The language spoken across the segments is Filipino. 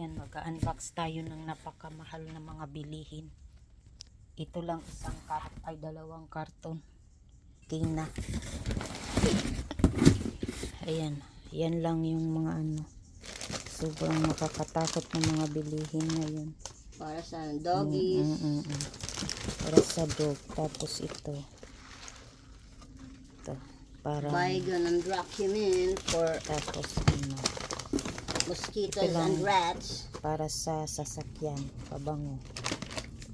Ayan, mag-unbox tayo ng napakamahal na mga bilihin. Ito lang isang kart ay dalawang karton. Tina. Ayan, yan lang yung mga ano. Sobrang nakakatakot ng mga bilihin ngayon. Para sa doggies. Mm, mm, mm. Para sa dog. Tapos ito. Ito. Para, Bygone and document for tapos ano. Mosquitoes Ito lang. and rats. Para sa sasakyan. Pabango.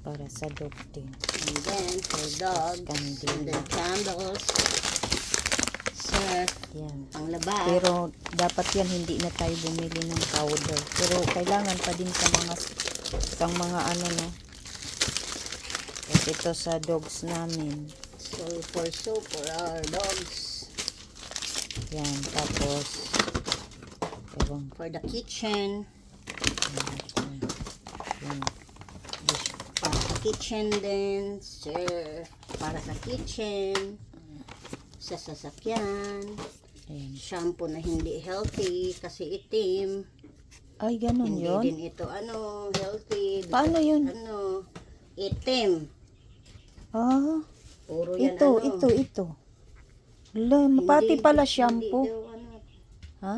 Para sa dog din. And then for dogs. And then candles. Surf. Yan. Ang labas. Pero dapat yan hindi na tayo bumili ng powder. Pero kailangan pa din sa mga sa mga ano no. Kasi ito sa dogs namin. so for soap for our dogs. Yan. Tapos ewan For the kitchen. yan. Para sa kitchen din. Sir. Para sa kitchen. Sa sasakyan. Ayan. Shampoo na hindi healthy kasi itim. Ay, ganun Hindi yun? din ito ano, healthy. Paano yun? Ano, itim. Ah, Puro yan ito, ano. ito, ito. Hindi- pati pala Hindi shampoo. daw ano. Ha?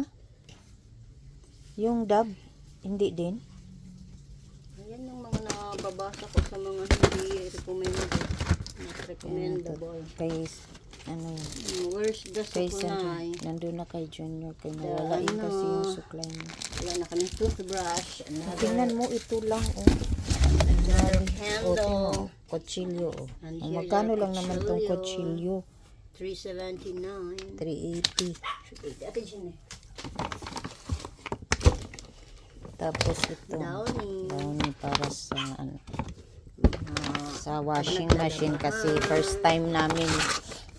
Yung dab? Hindi din? Ayan yung mga nakababasa ko sa mga hindi recommended. Not recommendable. Kay, ano yun? Where's the Kay supply? Sandra, nandun na kay Junior. Kay nawala yun ano? kasi yung supply niya. Wala na kami toothbrush. Another, Tingnan mo, ito lang, oh. another O, tingnan handle. mo, kutsilyo, oh. Ang magkano lang naman tong kutsilyo. kutsilyo? 379. 380. Ate eh. Tapos ito, Downy. downy para sa, ano, Ah, sa washing machine kasi first time namin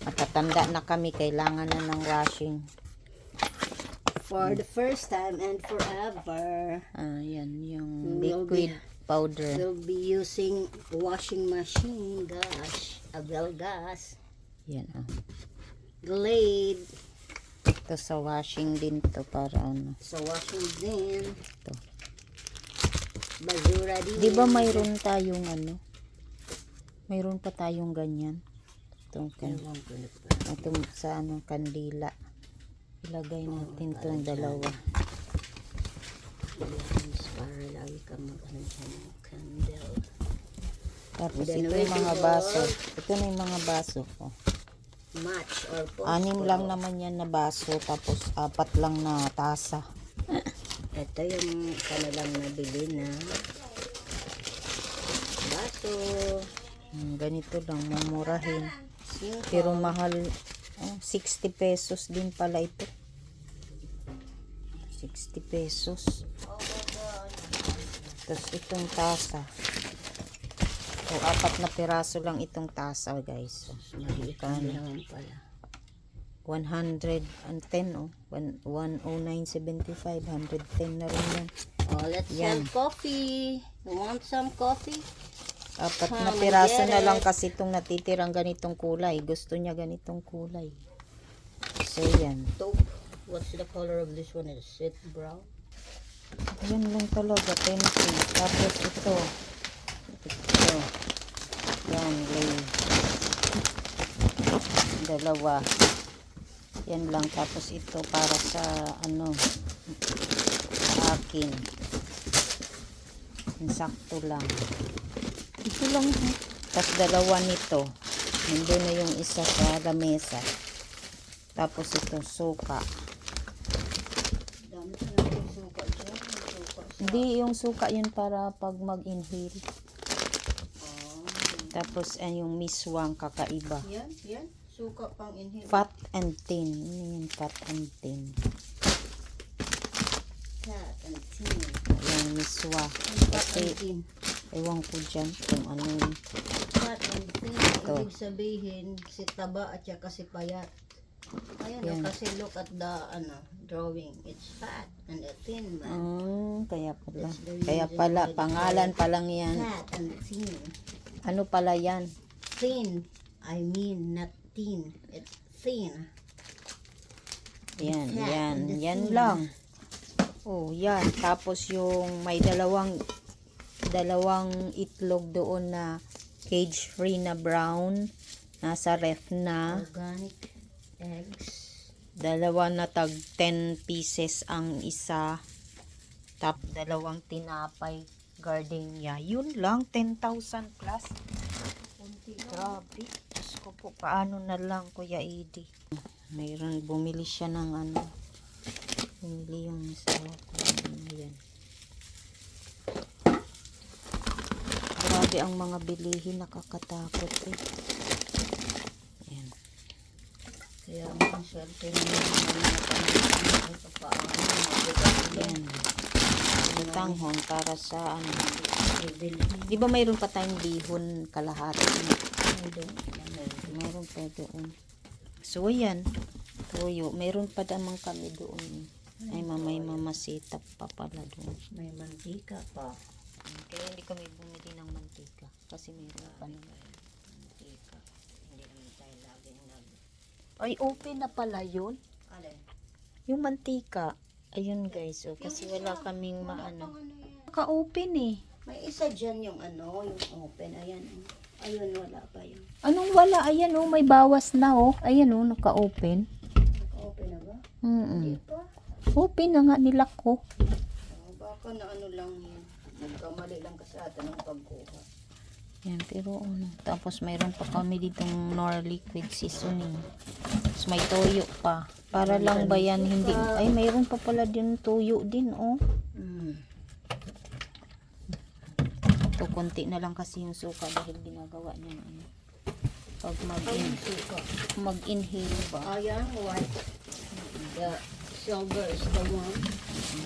matatanda na kami kailangan na ng washing for the first time and forever. ah yan yung Will liquid powder We'll be using washing machine. Gosh, Abel gas. yan ah Glade. ito sa washing din to para ano So washing din. Ito. Basura din. di ba mayroon tayong ano? Mayroon pa tayong ganyan? Itong kan itong sa ano kandila. Ilagay natin tong dalawa. Para lagi ka mag ano dyan, candle. tapos ito yung mga baso. Ito na yung mga baso ko. Match or post. Anim lang naman yan na baso, tapos apat lang na tasa. Ito yung kanilang nabili na baso. Hmm, ganito lang, mamurahin. Pero mahal, oh, 60 pesos din pala ito. 60 pesos. Tapos itong tasa. O, apat na piraso lang itong tasa, guys. So, Maliit naman pala. 110, oh. One- 109.75, 110 na rin yan. Oh, let's Yan. have coffee. You want some coffee? Apat na Come and piraso na lang kasi itong natitirang ganitong kulay. Gusto niya ganitong kulay. So, yan. Taupe. What's the color of this one? Is it brown? Yan lang talaga, 10 piece. Tapos ito. Ito. Yan, lay. Dalawa. Yan lang. Tapos ito para sa ano, sa akin. Insakto lang. Ito lang. Tapos dalawa nito. Nandun na yung isa sa lamesa. Tapos ito, suka. Dami na yung suka dyan. Hindi, yung suka yun para pag mag-inhale. Oh. Tapos, ay yung miswang kakaiba. Yan, yan. Suka pang inhale. Fat and thin. Ano yung fat and thin? Fat and tin. Ayan, miswa. Fat Kasi, ewan ko dyan kung ano yun. Fat and thin. Ito. Ibig sabihin, si taba at saka si payat. Ayan, Yan. oh, kasi look at the ano drawing. It's fat and a thin man. Ah, kaya pala. Kaya pala, pangalan pa lang yan. Fat and thin. Ano pala yan? Thin. I mean, not thin. It's thin. Yan, Fat yan. and Yan thin. lang. Oh, yan. Tapos yung may dalawang dalawang itlog doon na cage free na brown nasa ref na. Organic eggs. Dalawa na tag 10 pieces ang isa. Tap dalawang tinapay gardenia. Yun lang 10,000 plus. Grabe. Diyos ko po, paano na lang, Kuya Edi? Mayroon, bumili siya ng ano. Bumili yung sa Ayan. Grabe ang mga bilihin, nakakatakot eh. Ayan. Kaya ang swerte mga pamilya sa paano Ayan. Para sa ano. Di ba mayroon pa tayong bihon kalahati? Mayroon. Mayroon pa doon. So, ayan. Tuyo. Mayroon pa damang kami doon. Ay, mamay mamasita pa pala doon. May mantika pa. Kaya hindi kami bumili ng mantika. Kasi mayroon pa naman. Mantika. Hindi naman tayo nag... Ay, open na pala yun. Alin? Yung mantika. Ayun guys. Oh, kasi wala kaming maano. ano? Naka-open eh. May isa dyan yung ano, yung open. Ayan. oh. Ayun, wala pa yun. Anong wala? Ayan oh, may bawas na oh. Ayan oh, naka-open. Naka-open na ba? Mm Hindi pa. Open na nga nila ko. Oh, baka na ano lang yun. Nagkamali lang kasi ata ng pagkuha. Yan, pero ano. Tapos mayroon pa kami ditong Nor Liquid Seasoning. Tapos may toyo pa. Para lang ba yan hindi... Ay, mayroon pa pala din toyo din, oh. Ito, konti na lang kasi yung suka dahil ginagawa niya ng ano. Pag mag-inhale ba? Ayan, white. The silver is the one.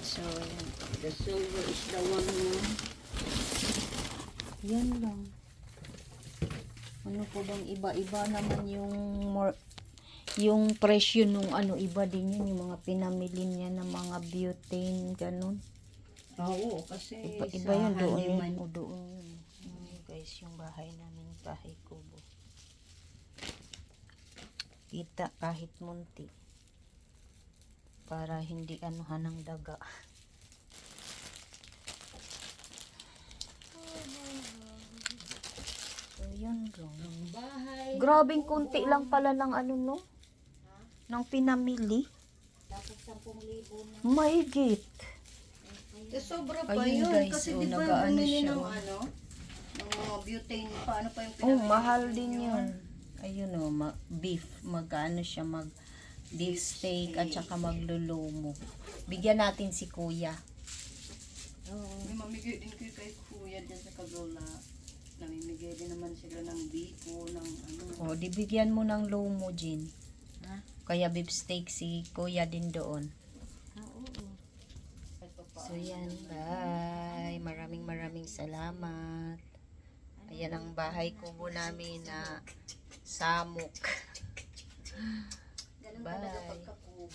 So, yan. The silver is the one mo. Yan lang. Ano po bang iba-iba naman yung more yung presyo nung ano iba din yun yung mga pinamili niya ng mga butane ganun Oo, kasi iba, iba sa yun doon yun o doon yun Ayun, guys yung bahay namin bahay kubo kita kahit munti para hindi anuhan ng daga so yun Ang bahay. Grabing kunti lang pala ng ano no? Ng pinamili. Tapos 10,000 na. Mahigit. Eh, sobra pa Ayun, yun. guys, kasi oh, di ba nagaano bumili siya, ng oh. ano? Ng mga butane pa. Ano pa yung Oh, mahal din yun. Ayun oh, ma- beef. Magkano siya mag beef steak at saka maglulumo. Bigyan natin si kuya. May mamigay din kayo kay kuya dyan sa Kagola. Namimigay din naman sila ng biko, ng ano. O, di bigyan mo ng lumo, Jin. Ha? Kaya beef steak si kuya din doon. Ah, oo. So yan, bye. Maraming maraming salamat. Ayan ang bahay kubo namin na samok. Bye.